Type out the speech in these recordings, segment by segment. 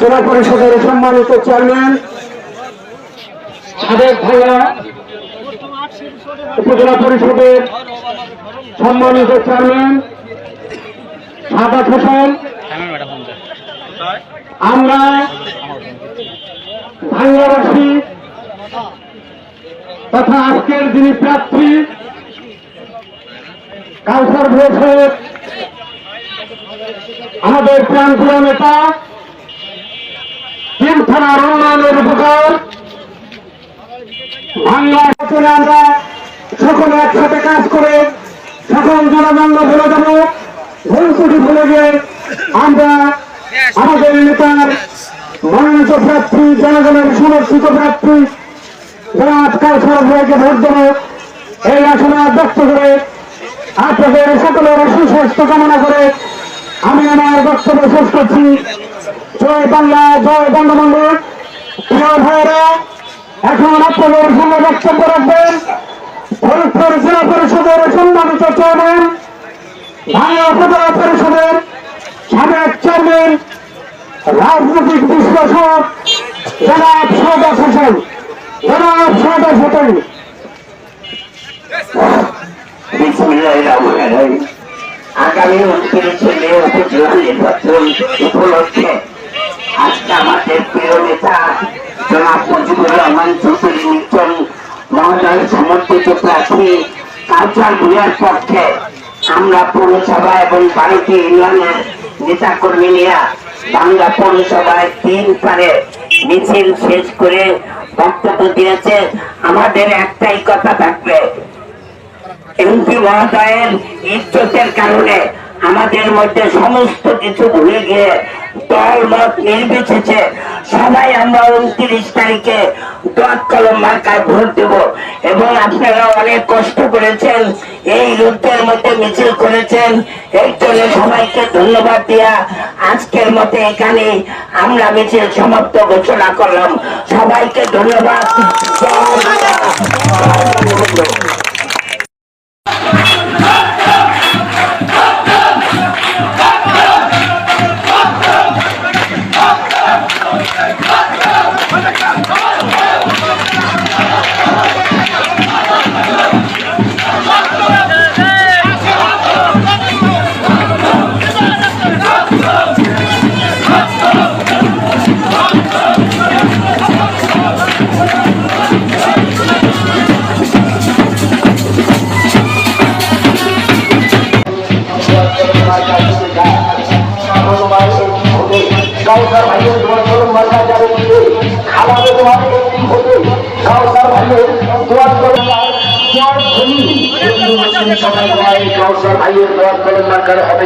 জেলা পরিষদের সম্মানিত চেয়ারম্যান, সাবেক ভাইয়া, উপজেলা পরিষদের সম্মানিত চেয়ারম্যান সাদা হোসেন। আমরা ভাঙ্গাবাসী তথা আজকের যিনি প্রার্থী, কাউসার ভোসের আমাদের প্রাণপ্রিয় নেতা থানার উন্নয়নের উপকার বাংলা আমরা সকলে একসাথে কাজ করে সকল জনগণ ভুলে যাব। ভুলকুটি ভুলে গিয়ে আমরা আমাদের নেতার মনোনীত প্রার্থী, জনগণের সমর্থিত প্রার্থী, যারা আজকাল সরকারকে ভোট দেবো, এই আসনে ব্যক্ত করে আপনাদের সকলের সুস্বাস্থ্য কামনা করে আমি আমার বক্তব্য শেষ করছি। জয় বাংলা। জয় বঙ্গবন্ধু। প্রিয় ভাইয়েরা এখন আপনাদের সামনে বক্তব্য রাখবেন। ফরিদপুর জেলা পরিষদের সম্মানিত চেয়ারম্যান বাংলা উপজেলা পরিষদের সাবেক চেয়ারম্যান, রাজনৈতিক বিশ্লেষক, জনাব সৌদা হোসেন। জনাব সৌদা হোসেন। আগামী উনত্রিশে উপজেলা নির্বাচন উপলক্ষে আজকে আমাদের প্রিয় নেতা জনাব মুজিবুর রহমান চৌধুরী নির্জন মহোদয় সমর্থিত প্রার্থী কালচার ভূয়ার পক্ষে। আমরা পৌরসভা এবং বাড়িতে ইউনিয়নের নেতা কর্মীরা বাংলা পৌরসভায় তিন পারে মিছিল শেষ করে বক্তব্য দিয়েছে। আমাদের একটাই কথা থাকবে। এমপি মহোদয়ের ইজ্জতের কারণে আমাদের মধ্যে সমস্ত কিছু ভুলে গিয়ে দল মত নির্বিশেষে সবাই আমরা উনত্রিশ তারিখে দোয়াত মার্কায় ভোট দেব। এবং আপনারা অনেক কষ্ট করেছেন, এই রুদ্ধের মধ্যে মিছিল করেছেন। এই জন্য সবাইকে ধন্যবাদ দিয়া আজকের মতো এখানে আমরা মিছিল সমাপ্ত ঘোষণা করলাম। সবাইকে ধন্যবাদ।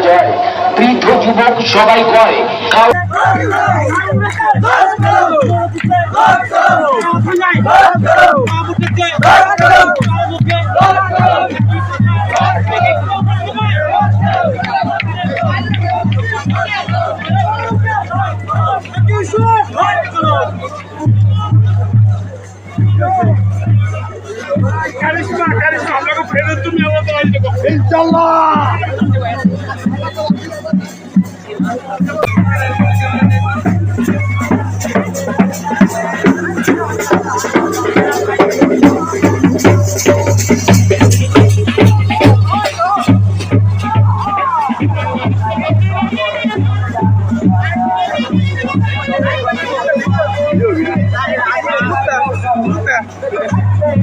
জয় বৃদ্ধ যুবক সবাই কয় কাউ কারিশমা